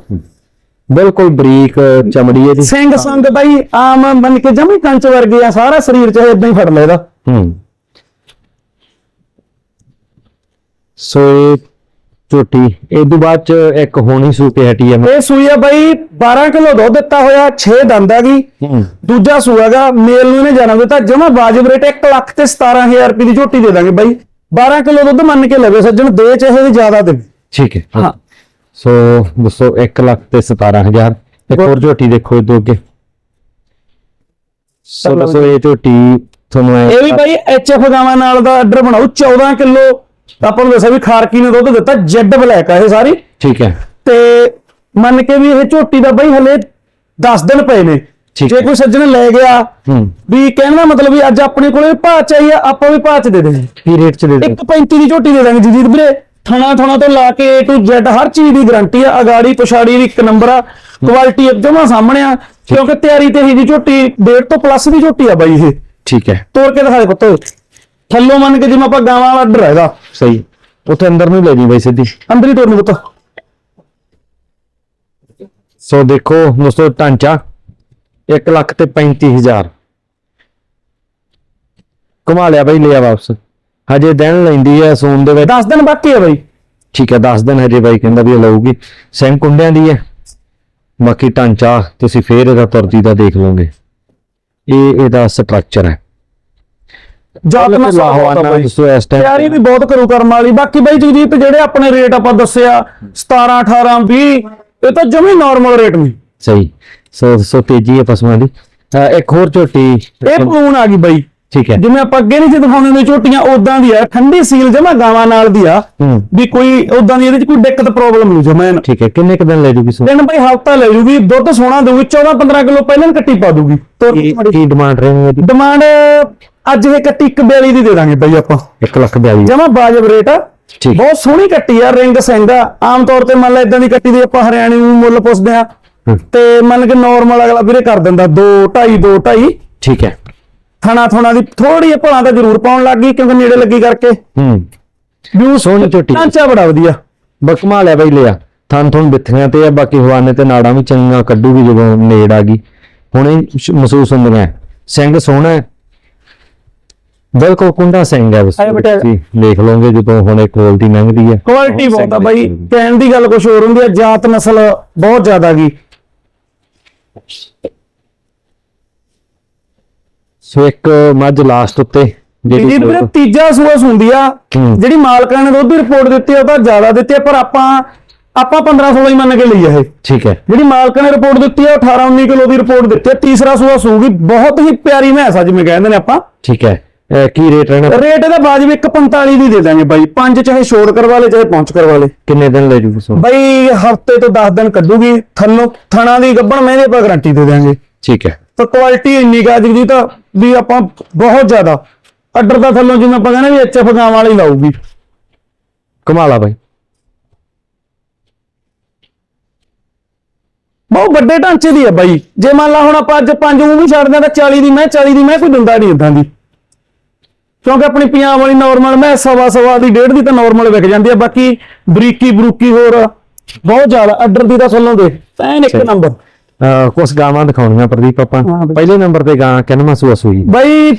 ਬਿਲਕੁਲ ਬਰੀਕ ਚਮੜੀ ਇਹਦੀ ਸਿੰਘ ਸੰਗ ਬਾਈ ਆਮ ਮੰਨ ਕੇ ਜਮੀ ਕੰਚ ਵਰਗੇ ਆ ਸਾਰਾ ਸਰੀਰ ਚਾਹੇ ਇਦਾਂ ਹੀ ਫੜ ਲੈਦਾ ਹੂੰ। ਸੋ ਇਹ ਝੋਟੀ ਇਹ ਤੋਂ ਬਾਅਦ ਚ ਇੱਕ ਹੋਣੀ ਸੂ ਤੇ ਹਟੀ ਹੈ ਇਹ ਸੂਈ ਆ ਬਾਈ 12 ਕਿਲੋ ਦੁੱਧ ਦਿੱਤਾ ਹੋਇਆ 6 ਦੰਦ ਆ ਗਈ ਹੂੰ। ਦੂਜਾ ਸੂਆਗਾ ਮੇਲ ਨੂੰ ਇਹਨੇ ਜਨਮ ਦਿੱਤਾ ਜਮਾ ਵਾਜਬ ਰੇਟ 1 ਲੱਖ ਤੇ 17000 ਰੁਪਏ ਦੀ ਝੋਟੀ ਦੇ ਦਾਂਗੇ ਬਾਈ। 12 ਕਿਲੋ ਦੁੱਧ ਮੰਨ ਕੇ ਲਵੇ ਸੱਜਣ ਦੇ ਚਾਹੇ ਦੀ ਜ਼ਿਆਦਾ ਦੇ ਠੀਕ ਹੈ। ਹਾਂ। ਸੋ ਦੋਸਤੋ 1 ਲੱਖ ਤੇ 17000 ਇੱਕ ਹੋਰ ਝੋਟੀ ਦੇਖੋ ਇਦੋਂ ਅੱਗੇ। ਸੋ ਦੋਸਤੋ ਇਹ ਝੋਟੀ ਤੁਹਾਨੂੰ ਇਹ ਵੀ ਬਾਈ ਐਚਐਫ ਗਾਵਾਂ ਨਾਲ ਦਾ ਆਰਡਰ ਬਣਾਉ 14 ਕਿਲੋ। ਆਪਾਂ ਨੂੰ ਦੱਸਿਆ ਵੀ ਖਾਰਕੀ ਨੇ ਦੁੱਧ ਦਿੱਤਾ ਜੈਡ ਬਲੈਕ ਆ ਇਹ ਸਾਰੀ। ਠੀਕ ਹੈ। ਤੇ ਮੰਨ ਕੇ ਵੀ ਇਹ ਝੋਟੀ ਦਾ ਬਾਈ ਹਲੇ 10 ਦਿਨ ਪਏ ਨੇ। ਜੇ। ਕੋਈ ਸੱਜਣ ਲੈ ਗਿਆ ਵੀ ਕਹਿਣ ਦਾ ਮਤਲਬ ਵੀ ਅੱਜ ਆਪਣੇ ਕੋਲੇ ਭਾਅ ਚਾਹੀਏ ਆਪਾਂ ਵੀ ਭਾਅ ਚ ਦੇ ਦੇਵਾਂਗੇ ਕੀ ਰੇਟ ਚ ਦੇ ਦੇ 1.35 ਦੀ ਝੋਟੀ ਦੇ ਦਾਂਗੇ ਜਦੀਦ ਵੀਰੇ। ਥਣਾ ਥਣਾ ਤੋਂ ਲਾ ਕੇ A to Z ਹਰ ਚੀਜ਼ ਦੀ ਗਾਰੰਟੀ ਆ ਅਗਾੜੀ ਪਛਾੜੀ ਦੀ ਇੱਕ ਨੰਬਰ ਆ ਕੁਆਲਿਟੀ ਜਮਾ ਸਾਹਮਣੇ ਆ ਕਿਉਂਕਿ ਤਿਆਰੀ ਤੇ ਹੀ ਦੀ ਝੋਟੀ 1.5 ਤੋਂ ਪਲੱਸ ਦੀ ਝੋਟੀ ਆ ਬਾਈ ਇਹ। ਠੀਕ ਹੈ। ਤੋੜ ਕੇ ਦਿਖਾ ਦੇ ਪੁੱਤ। ਥੱਲੋਂ ਮੰਨ ਕੇ ਜਿਵੇਂ ਆਪਾਂ ਗਾਵਾਂ ਵਾਲਾ ਆਰਡਰ ਹੈਗਾ ਸਹੀ। ਉੱਥੇ ਅੰਦਰ ਨੂੰ ਲੈ ਜੀ ਬਾਈ ਸਿੱਧੀ। ਅੰਦਰ ਹੀ ਤੋੜਨੀ ਪੁੱਤ। ਸੋ ਦੇਖੋ ਦੋਸਤੋ ਢਾਂਚਾ 1 ਲੱਖ ਤੇ 35000 ਕਮਾ ਲਿਆ ਬਾਈ ਲਿਆ ਵਾਪਸ। ਹਜੇ ਦਿਨ ਲੈਂਦੀ ਹੈ ਸੂਨ ਦੇ ਵਿੱਚ। 10 ਦਿਨ ਬਾਕੀ ਆ ਬਾਈ। ਠੀਕ ਹੈ 10 ਦਿਨ ਹਜੇ ਬਾਈ ਕਹਿੰਦਾ ਵੀ ਇਹ ਲਊਗੀ। ਸਿੰਘ ਕੁੰਡਿਆਂ ਦੀ ਹੈ। ਬਾਕੀ ਢਾਂਚਾ ਤੁਸੀਂ ਫੇਰ ਇਹਦਾ ਤੁਰਦੀ ਦਾ ਦੇਖ ਲਓਗੇ। ਇਹ ਇਹਦਾ ਸਟਰਕਚਰ ਹੈ। ਜਾਤ ਨਸਲ ਬਹੁਤ ਆ ਲਾਹਵਾਨਾ। ਦੋਸਤੋ ਇਸ ਟਾਈਮ ਤਿਆਰੀ ਵੀ ਬਹੁਤ ਕਰੂ ਕਰਮ ਵਾਲੀ। ਬਾਕੀ ਬਾਈ ਜਗਜੀਤ ਜਿਹੜੇ ਆਪਣੇ ਰੇਟ ਆਪਾਂ ਦੱਸਿਆ 17 18 20 ਇਹ ਤਾਂ ਜਮੀ ਨਾਰਮਲ ਰੇਟ ਨੇ। ਸਹੀ। ਸੋ ਸੋ ਤੇਜੀ ਹੈ ਪਸ਼ੂਆਂ ਦੀ। ਇੱਕ ਹੋਰ ਝੋਟੀ। ਇਹ ਪਲੂਨ ਆ ਗਈ ਬਾਈ। ਠੀਕ ਹੈ। ਜਿਵੇਂ ਆਪਾਂ ਅੱਗੇ ਨਹੀਂ ਸੀ ਦਿਖਾਉਂਦੇ ਹੁੰਦੇ ਝੋਟੀਆਂ ਉਦਾਂ ਦੀ ਆ ਠੰਡੀ ਸੀਲ ਜਮਾ ਗਾਵਾਂ ਨਾਲ ਦੀ ਆ ਹੂੰ। ਵੀ ਕੋਈ ਉਦਾਂ ਦੀ ਇਹਦੇ ਚ ਕੋਈ ਦਿੱਕਤ ਪ੍ਰੋਬਲਮ ਨਹੀਂ ਜਮਾ ਠੀਕ ਹੈ ਕਿੰਨੇ ਕੁ ਦਿਨ ਲੈ ਜੂਗੀ ਸੋ ਦਿਨ ਬਾਈ ਹਫਤਾ ਲੈ ਜੂਗੀ ਦੁੱਧ ਸੋਨਾ ਦਊਗੀ 14 15 ਕਿਲੋ ਪਹਿਲਾਂ ਹੀ ਕੱਟੀ ਪਾ ਦੂਗੀ ਕੀ ਡਿਮਾਂਡ ਰਹੇਗੀ ਇਹਦੀ? ਡਿਮਾਂਡ ਅੱਜ ਇਹ ਕੱਟੀ 142 ਦੀ ਦੇ ਦਾਂਗੇ ਬਾਈ ਆਪਾਂ। 1 ਲੱਖ 42 ਜਮਾ ਬਾਜਬ ਰੇਟ ਆ। ਠੀਕ। ਬਹੁਤ ਸੋਹਣੀ ਕੱਟੀ ਆ ਰਿੰਗ ਸਿੰਘ ਆਮ ਤੌਰ ਤੇ ਮੰਨ ਲਾ ਇਦਾਂ ਦੀ ਕੱਟੀ ਦੀ ਆਪਾਂ ਹਰਿਆਣੇ ਨੂੰ ਮੁੱਲ ਪੁੱਛਦੇ ਆ ਹੂੰ। ਤੇ ਮੰਨ ਕੇ ਨਾਰਮਲ ਅਗਲਾ ਵੀਰੇ ਕਰ ਦਿੰਦਾ 2 2.5 2 2.5 ਠੀਕ ਹੈ। ਥਣਾ ਥਣਾ ਦੀ ਥੋੜੀ ਜਿਹੀ ਭਲਾਂ ਤਾਂ ਜ਼ਰੂਰ ਪਾਉਣ ਲੱਗ ਗਈ ਕਿਉਂਕਿ ਨੇੜੇ ਲੱਗੀ ਕਰਕੇ। ਹੂੰ। ਵਿਊ ਸੋਹਣੀ ਝੋਟੀ। ਢਾਂਚਾ ਬੜਾ ਵਧੀਆ। ਬਕਮਾ ਲਿਆ ਬਈ ਲਿਆ। ਥਾਂ ਥੋਂ ਬਿੱਥੀਆਂ ਤੇ ਆ ਬਾਕੀ ਹਵਾਨੇ ਤੇ ਨਾੜਾਂ ਵੀ ਚੰਗੀਆਂ ਕੱਢੂਗੀ ਜਦੋਂ ਨੇੜ ਆ ਗਈ। ਹੁਣੇ ਮਹਿਸੂਸ ਹੁੰਦੀਆਂ ਹੈ। ਸਿੰਘ ਸੋਹਣਾ ਹੈ ਬਿਲਕੁਲ ਕੁੰਡਾ ਸਿੰਘ ਹੈ ਬਸ ਆਏ ਬੇਟਾ। ਤੁਸੀਂ ਦੇਖ ਲਓਗੇ ਜਦੋਂ ਹੁਣੇ ਖੋਲਦੀ ਲੰਘਦੀ ਹੈ ਕੁਆਲਿਟੀ ਬਹੁਤ ਆ ਬਾਈ। ਕਹਿਣ ਦੀ ਗੱਲ ਕੁਝ ਹੋਰ ਹੁੰਦੀ ਆ ਜਾਤ ਨਸਲ ਬਹੁਤ ਜ਼ਿਆਦਾ ਗਈ। ਸੋ ਇੱਕ ਮੱਝ ਲਾਸਟ ਉੱਤੇ ਜਿਹੜੀ ਵੀਰੇ ਤੀਜਾ ਸੂਆ ਸੁੰਦੀ ਆ। ਜਿਹੜੀ ਮਾਲਕਾਂ ਨੇ ਦੁੱਧ ਦੀ ਰਿਪੋਰਟ ਦਿੱਤੀ ਉਹ ਤਾਂ ਜ਼ਿਆਦਾ ਦਿੱਤੀ ਪਰ ਆਪਾਂ ਆਪਾਂ 15 16 ਹੀ ਮੰਨ ਕੇ ਲਈ ਆ ਇਹ। ਠੀਕ ਹੈ। ਜਿਹੜੀ ਮਾਲਕਾਂ ਨੇ ਰਿਪੋਰਟ ਦਿੱਤੀ ਆ 18 19 ਕਿਲੋ ਦੀ ਰਿਪੋਰਟ ਦਿੱਤੀ ਆ ਤੀਸਰਾ ਸੂਆ ਸੂਗੀ ਬਹੁਤ ਹੀ ਪਿਆਰੀ ਮੈਸ ਆ ਜਿਵੇਂ ਕਹਿੰਦੇ ਨੇ ਆਪਾਂ। ਠੀਕ ਹੈ। ਕੀ ਰੇਟ ਰਹਿਣਾ? ਰੇਟ ਇਹਦਾ ਬਾਜਬ 145 ਦੀ ਦੇ ਦਾਂਗੇ ਬਾਈ। ਪੰਜ ਚਾਹੇ ਛੋੜ ਕਰਵਾ ਲੇ ਚਾਹੇ ਪਹੁੰਚ ਕਰਵਾ ਲੇ ਕਿੰਨੇ ਦਿਨ ਲੈ ਜੂਗੀ ਸੋ ਬਾਈ ਹਫ਼ਤੇ ਤੋਂ 10 ਦਿਨ ਕੱਢੂਗੀ। ਥੱਲੋਂ ਥਣਾ ਦੀ ਗੱਬਣ ਮਹਿੰਦੇ ਆਪਾਂ ਗਾਰੰਟੀ ਦੇ ਦਾਂਗੇ। ਠੀਕ ਹੈ। ਤਾਂ ਕੁਆਲਿਟੀ ਇੰਨੀ ਕਾ ਜੀ ਤਾਂ ਵੀ ਆਪਾਂ ਬਹੁਤ ਜ਼ਿਆਦਾ। ਆਰਡਰ ਦਾ ਥੱਲੋਂ ਜਿਵੇਂ ਆਪਾਂ ਕਹਿੰਦੇ ਵੀ ਐਚਐਫ ਗਾਂ ਵਾਲੀ ਲਾਊਗੀ। ਕਮਾਲਾ ਬਾਈ। ਬਹੁਤ ਵੱਡੇ ਢਾਂਚੇ ਦੀ ਹੈ ਬਾਈ। ਜੇ ਮੰਨ ਲਾ ਹੁਣ ਆਪਾਂ ਅੱਜ ਪੰਜ ਉਹ ਵੀ ਛੱਡਦੇ ਆ ਤਾਂ 40 ਦੀ ਮੈਂ 40 ਦੀ ਮੈਂ ਕੋਈ ਦਿੰਦਾ ਨਹੀਂ ਇਦਾਂ ਦੀ। ਕਿਉਂਕਿ ਆਪਣੀ ਪੰਜਾਬ ਵਾਲੀ ਨਾਰਮਲ ਮੈਂ ਸਵਾ ਸਵਾ ਦੀ ਡੇਢ ਦੀ ਤਾਂ ਨਾਰਮਲ ਵਿਕ ਜਾਂਦੀ ਹੈ ਬਾਕੀ ਬਰੀਕੀ ਬਰੂਕੀ ਹੋਰ ਬਹੁਤ ਜ਼ਿਆਦਾ। ਆਰਡਰ ਦੀ ਤਾਂ ਥੱਲੋਂ ਦੇਖ ਐਨ ਇੱਕ। ਨੰਬਰ ਕੁਛ ਗਾਵਾਂ ਦਿਖਾਉਣੀਆਂ ਪ੍ਰਦੀਪ ਆਪਾਂ। ਹਾਂ ਬਈ। ਪਹਿਲੇ ਨੰਬਰ ਤੇ ਗਾਂ ਕਿੰਨਵਾਂ ਸੂਆ ਸੂਈ? ਬਾਈ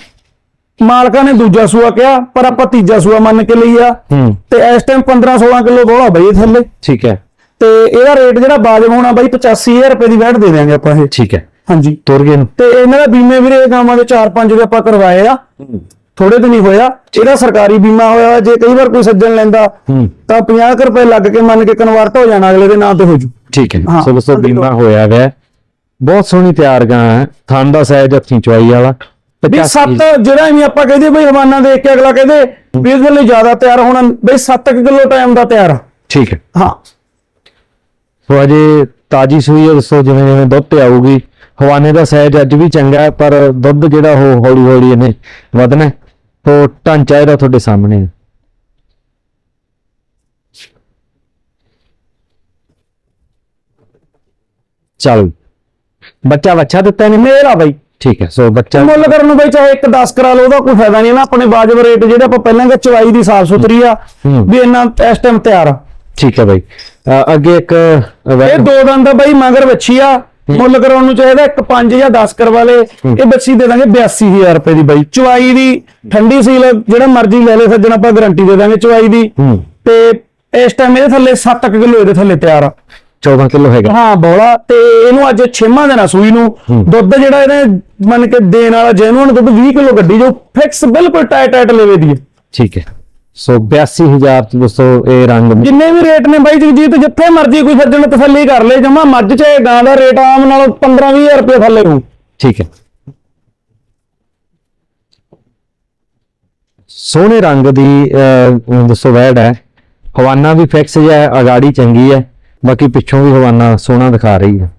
ਮਾਲਕਾਂ ਨੇ ਦੂਜਾ ਸੂਆ ਕਿਹਾ ਪਰ ਆਪਾਂ ਤੀਜਾ ਸੂਆ ਮੰਨ ਕੇ ਲਈ ਆ। ਹੂੰ। ਤੇ ਇਸ ਟਾਈਮ 15 16 ਕਿਲੋ ਬੋਲਾ ਬਾਈ ਇਹ ਥੱਲੇ। ਠੀਕ ਹੈ। ਤੇ ਇਹਦਾ ਰੇਟ ਜਿਹੜਾ ਬਾਜਬ ਹੋਣਾ ਬਾਈ 85000 ਰੁਪਏ ਦੀ ਵੈਟ ਦੇ ਦਿਆਂਗੇ ਆਪਾਂ ਇਹ। ਠੀਕ ਹੈ। ਹਾਂਜੀ। ਤੁਰ ਗਏ ਨੂੰ ਤੇ ਇਹਨਾਂ ਦਾ ਬੀਮੇ ਵੀਰੇ ਗਾਵਾਂ ਦੇ 4-5 ਦੇ ਆਪਾਂ ਕਰਵਾਏ ਆ। ਥੋੜੇ ਦਿਨ ਹੀ ਹੋਇਆ। ਇਹਦਾ ਸਰਕਾਰੀ ਬੀਮਾ ਹੋਇਆ ਹੋਇਆ। ਜੇ ਕਈ ਵਾਰ ਕੋਈ ਸੱਜਣ ਲੈਂਦਾ ਹੂੰ। ਤਾਂ 50 ਕੁ ਰੁਪਏ ਲੱਗ ਕੇ ਮੰਨ ਕੇ ਕਨਵਰਟ ਹੋ ਜਾਣਾ ਅਗਲੇ ਦੇ ਨਾਂ ਤੇ ਹੋ ਜੂ। ਠੀਕ ਹੈ ਹਾਂ, ਸੋ ਦੋਸਤੋ ਬੀਮਾ ਹੋਇਆ ਵੈ। ਬਹੁਤ ਸੋਹਣੀ ਤਿਆਰ ਗਾਂ ਹੈ। ਥਾਂ ਦਾ ਸਾਈਜ਼ ਹੱਥੀਂ ਚਵਾਈ ਵਾਲਾ। ਵੀ 85 ਸੱਤ ਜਿਹੜਾ ਐਵੇਂ ਆਪਾਂ ਕਹਦੇ ਬਈ ਹਵਾਨਾ ਦੇਖ ਕੇ ਅਗਲਾ ਕਹਦੇ ਵੀ ਇਹਦੇ ਲਈ ਜ਼ਿਆਦਾ ਤਿਆਰ ਹੋਣਾ ਬਈ 7 ਕਿਲੋ ਟਾਈਮ ਦਾ ਤਿਆਰ ਆ। ਠੀਕ ਹੈ। ਹਾਂ। ਸੋ ਅਜੇ ਤਾਜੀ ਸੂਈ ਹੈ ਦੋਸਤੋ ਜਿਵੇਂ ਜਿਵੇਂ ਦੁੱਧ ਤੇ ਆਊਗੀ। ਹਵਾਨੇ ਦਾ ਸਾਈਜ਼ ਅੱਜ ਵੀ ਚੰਗਾ ਪਰ ਦੁੱਧ ਜਿਹੜਾ ਉਹ ਹੌਲੀ ਹੌਲੀ ਇਹਨੇ ਵਧਣਾ। ਉਹ ਢਾਂਚਾ ਇਹਦਾ ਤੁਹਾਡੇ ਸਾਹਮਣੇ ਹੈ। ਚਲ। ਬੱਚਾ ਬੱਚਾ ਦਿੱਤਾ ਇਹਨੇ ਮੇਰਾ ਬਾਈ। ਠੀਕ ਹੈ ਸੋ ਬੱਚਾ ਮੁੱਲ ਕਰਨ ਨੂੰ ਬਾਈ ਚਾਹੇ ਇੱਕ 10 ਕਰਾ ਲਓ ਉਹਦਾ ਕੋਈ ਫਾਇਦਾ ਨਹੀਂ ਨਾ ਆਪਣੇ ਵਾਜਬ ਰੇਟ ਜਿਹੜੇ ਆਪਾਂ ਪਹਿਲਾਂ ਕਿ ਚਵਾਈ ਦੀ ਸਾਫ਼ ਸੁਥਰੀ ਆ। ਵੀ ਇੰਨਾ ਇਸ ਟਾਈਮ ਤਿਆਰ ਆ। ਠੀਕ ਹੈ ਬਾਈ। ਅੱਗੇ ਇੱਕ ਇਹ ਦੋ ਦੰਦ ਦਾ ਬਾਈ ਮਗਰ ਵੱਛੀ ਆ। ਮੁੱਲ ਕਰਾਉਣ ਨੂੰ ਚਾਹੀਦਾ ਇੱਕ 5 ਜਾਂ 10 ਕਰਵਾ ਲੇ ਇਹ ਬੱਚੀ ਦੇ ਦਾਂਗੇ 82000 ਰੁਪਏ ਦੀ ਬਾਈ। ਚਵਾਈ ਦੀ ਠੰਡੀ ਸੀਲ ਜਿਹੜਾ ਮਰਜ਼ੀ ਲੈ ਲੈ ਸੱਜਣ ਆਪਾਂ ਗਾਰੰਟੀ ਦੇ ਦਾਂਗੇ ਚਵਾਈ ਦੀ। ਤੇ ਇਸ ਟਾਈਮ ਇਹਦੇ ਥੱਲੇ 7 ਕਿਲੋ ਇਹਦੇ ਥੱਲੇ ਤਿਆਰ ਆ। 14 ਕਿਲੋ ਹੈਗਾ। ਹਾਂ ਬੋਲਾ। ਤੇ ਇਹਨੂੰ ਅੱਜ 6ਵਾਂ ਦਿਨ ਆ ਸੂਈ ਨੂੰ। ਦੁੱਧ ਜਿਹੜਾ ਇਹਨੇ ਮੰਨ ਕੇ ਦੇਣ ਵਾਲਾ ਜੈਨੂਨ ਦੁੱਧ 20 ਕਿਲੋ ਗੱਡੀ ਜੋ ਫਿਕਸ ਬਿਲਕੁਲ ਟਾਈਟ ਟਾਈਟ ਲੈਵੇ ਦੀ ਠੀਕ ਹੈ। ਸੋ 82000 ਚ ਦੋਸਤੋ ਇਹ ਰੰਗ ਜਿੰਨੇ ਵੀ ਰੇਟ ਨੇ ਬਾਈ ਜਗਜੀਤ ਜਿੱਥੇ ਮਰਜ਼ੀ ਕੋਈ ਸੱਜਣ ਤਸੱਲੀ ਕਰ ਲੇ ਜਮਾ ਮੱਝ ਚਾਹੇ ਗਾਂ ਦਾ ਰੇਟ ਆਮ ਨਾਲੋਂ 15 20000 ਰੁਪਏ ਥੱਲੇ ਹੋਊ। ਠੀਕ ਹੈ। ਸੋਹਣੇ ਰੰਗ ਦੀ ਅਹ, ਦੱਸੋ ਵੈੜ ਹੈ। ਹਵਾਨਾ ਵੀ ਫਿਕਸ ਹੈ ਅਗਾੜੀ ਚੰਗੀ ਹੈ। ਬਾਕੀ ਪਿੱਛੋਂ ਵੀ ਹਵਾਨਾ ਸੋਹਣਾ ਦਿਖਾ ਰਹੀ ਹੈ।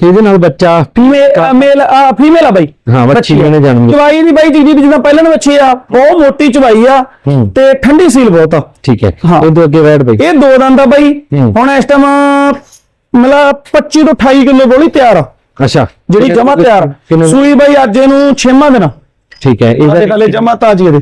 ਇਹਦੇ ਨਾਲ ਬੱਚਾ? ਫੀਮੇਲ ਮੇਲ ਆ ਫੀਮੇਲ ਆ ਬਾਈ। ਹਾਂ ਬੱਚੀ ਨੇ ਜਨਮ ਲਿਆ। ਚਵਾਈ ਦੀ ਬਾਈ ਜਗਜੀਤ ਜਿੱਦਾਂ ਪਹਿਲਾਂ ਨੂੰ ਬੱਚੀ ਆ ਬਹੁਤ ਮੋਟੀ ਚਵਾਈ ਆ। ਤੇ ਠੰਡੀ ਸੀਲ ਬਹੁਤ ਆ। ਠੀਕ ਹੈ। ਉਹਦੇ ਅੱਗੇ ਵੈੜ ਬਈ। ਇਹ ਦੋ ਦੰਦ ਆ ਬਾਈ। ਹੁਣ ਇਸ ਟਾਈਮ ਮਤਲਬ 25 ਤੋਂ 28 ਕਿਲੋ ਬੋਲੀ ਤਿਆਰ ਆ। ਅੱਛਾ। ਜਿਹੜੀ ਜਮਾ ਤਿਆਰ ਸੂਈ ਬਾਈ ਅੱਜ ਇਹਨੂੰ 6ਵਾਂ ਦਿਨ। ਠੀਕ ਹੈ ਇਹਦੇ ਜਮਾ ਤਾਜੀ ਇਹਦੇ।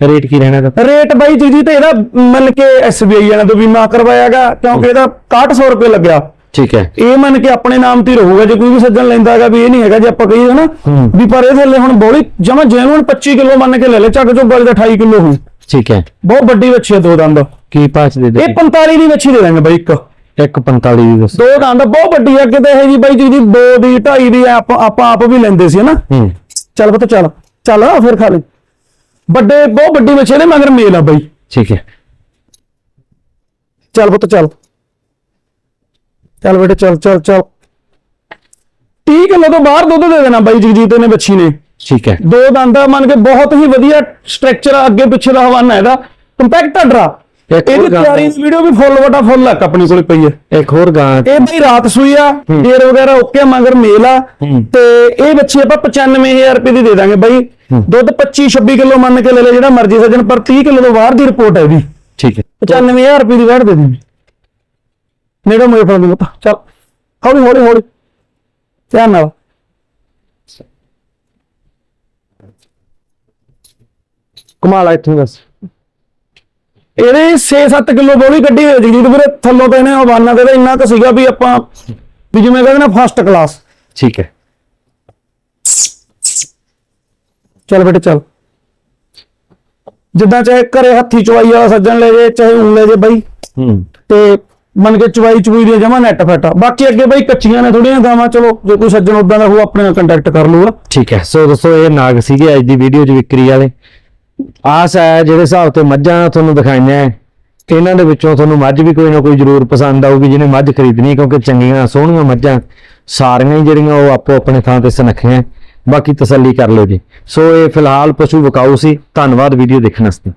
ਰੇਟ ਕੀ ਰਹਿਣਾ ਇਹਦਾ? ਰੇਟ ਬਾਈ ਜੀ ਜੀ ਤੇ ਇਹਦਾ ਮੰਨ ਕੇ ਐਸਬੀਆਈ ਵਾਲਿਆਂ ਤੋਂ ਬੀਮਾ ਕਰਵਾਇਆਗਾ ਕਿਉਂਕਿ ਇਹਦਾ 6100 ਰੁਪਏ ਲੱਗਿਆ। ਠੀਕ ਹੈ। ਇਹ ਮੰਨ ਕੇ ਆਪਣੇ ਨਾਮ ਤੇ ਹੀ ਰਹੂਗਾ ਜੇ ਕੋਈ ਵੀ ਸੱਜਣ ਲੈਂਦਾ ਹੈਗਾ ਵੀ ਇਹ ਨਹੀਂ ਹੈਗਾ ਜੇ ਆਪਾਂ ਕਹੀਏ ਨਾ ਹੂੰ। ਵੀ ਪਰ ਇਹ ਥੱਲੇ ਹੁਣ ਬੋਲੀ ਜਮਾ ਜੈਨੂਨ 25 ਕਿਲੋ ਮੰਨ ਕੇ ਲੈ ਲੈ ਚੱਕ ਚੋਂ ਦਾ 28 ਕਿਲੋ ਹੋ ਠੀਕ ਹੈ। ਬਹੁਤ ਵੱਡੀ ਵੱਛੀ ਹੈ ਦੋ ਦੰਦ। ਕੀ ਪਾਚ ਦੇ ਦੇ? ਇਹ 45 ਦੀ ਵੱਛੀ ਦੇ ਦਾਂਗੇ ਬਾਈ ਇੱਕ। 145 ਦੀ ਦੱਸੋ। ਦੋ ਦੰਦ ਬਹੁਤ ਵੱਡੀ ਆ ਕਿਤੇ ਇਹ ਜੀ ਬਾਈ ਜੀ ਦੀ ਦੋ ਦੀ 2.5 ਦੀ ਆਪਾਂ ਆਪਾਂ ਆਪ ਵੀ ਲੈਂਦੇ ਸੀ ਹਨਾ। ਹੂੰ। ਚੱਲ ਪੁੱਤ ਚੱਲ। ਚੱਲ ਫਿਰ ਖਾ ਲੈ। ਵੱਡੇ ਬਹੁਤ ਵੱਡੀ ਵੱਛੀ ਨੇ ਮਗਰ ਮੇਲ ਆ ਬਾਈ। ਠੀਕ ਹੈ। ਚੱਲ ਪੁੱਤ ਚੱਲ। ਚੱਲ ਬੇਟੇ ਚੱਲ ਚੱਲ ਚੱਲ। 30 ਕਿਲੋ ਤੋਂ ਬਾਹਰ ਦੁੱਧ ਦੇ ਦੇਣਾ ਬਾਈ ਜਗਜੀਤ ਨੇ ਬੱਚੀ ਨੇ। ਠੀਕ ਹੈ। ਦੋ ਦੰਦਾ ਮੰਨ ਕੇ ਬਹੁਤ ਹੀ ਵਧੀਆ ਸਟਰਕਚਰ ਆ ਅੱਗੇ ਪਿੱਛੇ ਦਾ ਹਵਾਨਾ ਇਹਦਾ। ਕੰਪੈਕਟ ਹੋਰ ਇਹਦੀ ਤਿਆਰੀ ਦੀ ਵੀਡੀਓ ਵੀ ਫੁੱਲ ਵਟਾ ਫੁੱਲ ਲੱਕ ਆਪਣੀ ਕੋਲ ਪਈ ਹੈ ਇੱਕ ਹੋਰ ਗਾਂ ਇਹ ਬਈ ਰਾਤ ਸੂਈ ਆ ਜੇਰ ਵਗੈਰਾ ਓਕੇ ਆ, ਮਗਰ ਮੇਲ ਆ। ਹੂੰ। ਤੇ ਇਹ ਬੱਚੀ ਆਪਾਂ 95000 ਰੁਪਏ ਦੀ ਦੇ ਦਾਂਗੇ ਬਾਈ। ਦੁੱਧ 25 26 ਕਿਲੋ ਮੰਨ ਕੇ ਲੈ ਲੈ ਜਿਹੜਾ ਮਰਜ਼ੀ ਸੱਜਣ ਪਰ 30 ਕਿਲੋ ਤੋਂ ਬਾਹਰ ਦੀ ਰਿਪੋਰਟ ਹੈ ਇਹਦੀ। ਠੀਕ ਹੈ। 95000 ਰੁਪਏ ਦੀ ਵੜ ਦੇ ਦੇ ਨੇੜੇ ਮੋਏ ਫੜ ਦੇ ਪੁੱਤ। ਚੱਲ ਹੌਲੀ ਹੌਲੀ ਹੌਲੀ। ਧਿਆਨ ਨਾਲ। ਕਮਾਲ ਆ ਇੱਥੇ ਬਸ। ਇਹਦੇ 6-7 ਕਿਲੋ ਬੋਲੀ ਕੱਢੀ ਹੋਈ ਜੀ ਵੀਰੇ ਥੱਲੋਂ ਤਾਂ ਇਹਨੇ ਹਵਾਨਾ ਤਾਂ ਇੰਨਾ ਕੁ ਸੀਗਾ ਵੀ ਆਪਾਂ ਵੀ ਜਿਵੇਂ ਕਹਿੰਦੇ ਨਾ ਫਸਟ ਕਲਾਸ ਠੀਕ ਹੈ। ਚੱਲ ਬੇਟੇ ਚੱਲ। ਜਿੱਦਾਂ ਚਾਹੇ ਘਰੇ ਹੱਥੀ ਚਵਾਈ ਵਾਲਾ ਸੱਜਣ ਲੈ ਜੇ ਚਾਹੇ ਊਂ ਲੈ ਜੇ ਬਾਈ। ਹੂੰ। ਤੇ ਮੰਨ ਕੇ ਚਵਾਈ ਚਵੂਈ ਦੀ ਜਮਾ ਨੈਟ ਫੈਟ ਬਾਕੀ ਅੱਗੇ ਬਾਈ ਕੱਚੀਆਂ ਨੇ ਥੋੜੀਆਂ ਗਾਵਾਂ ਚਲੋ ਜੇ ਕੋਈ ਸੱਜਣ ਉਦਾਂ ਦਾ ਹੋ ਆਪਣੇ ਨਾਲ ਕੰਟੈਕਟ ਕਰ ਲੂਗਾ ਠੀਕ ਹੈ। ਸੋ ਦੋਸਤੋ ਇਹ ਨਾਗ ਸੀਗੇ ਅੱਜ ਦੀ ਵੀਡੀਓ 'ਚ ਵਿਕਰੀ ਵਾਲੇ। ਆਸ ਹੈ ਜਿਹੜੇ ਹਿਸਾਬ ਤੇ ਮੱਝਾਂ ਤੁਹਾਨੂੰ ਦਿਖਾਈਆਂ ਹੈ, ਇਹਨਾਂ ਦੇ ਵਿੱਚੋਂ ਤੁਹਾਨੂੰ ਮੱਝ ਵੀ ਕੋਈ ਨਾ ਕੋਈ ਜ਼ਰੂਰ ਪਸੰਦ ਆਊਗੀ ਜਿਹਨੇ ਮੱਝ ਖਰੀਦਣੀ ਕਿਉਂਕਿ ਚੰਗੀਆਂ ਸੋਹਣੀਆਂ ਮੱਝਾਂ ਸਾਰੀਆਂ ਹੀ ਜਿਹੜੀਆਂ ਉਹ ਆਪੋ ਆਪਣੇ ਥਾਂ ਤੇ ਸੁਨੱਖੀਆਂ ਬਾਕੀ ਤਸੱਲੀ ਕਰ ਲਿਓ ਜੀ। ਸੋ ਇਹ ਫਿਲਹਾਲ ਪਸ਼ੂ ਵਿਕਾਊ ਸੀ। ਧੰਨਵਾਦ ਵੀਡੀਓ ਦੇਖਣ ਵਾਸਤੇ।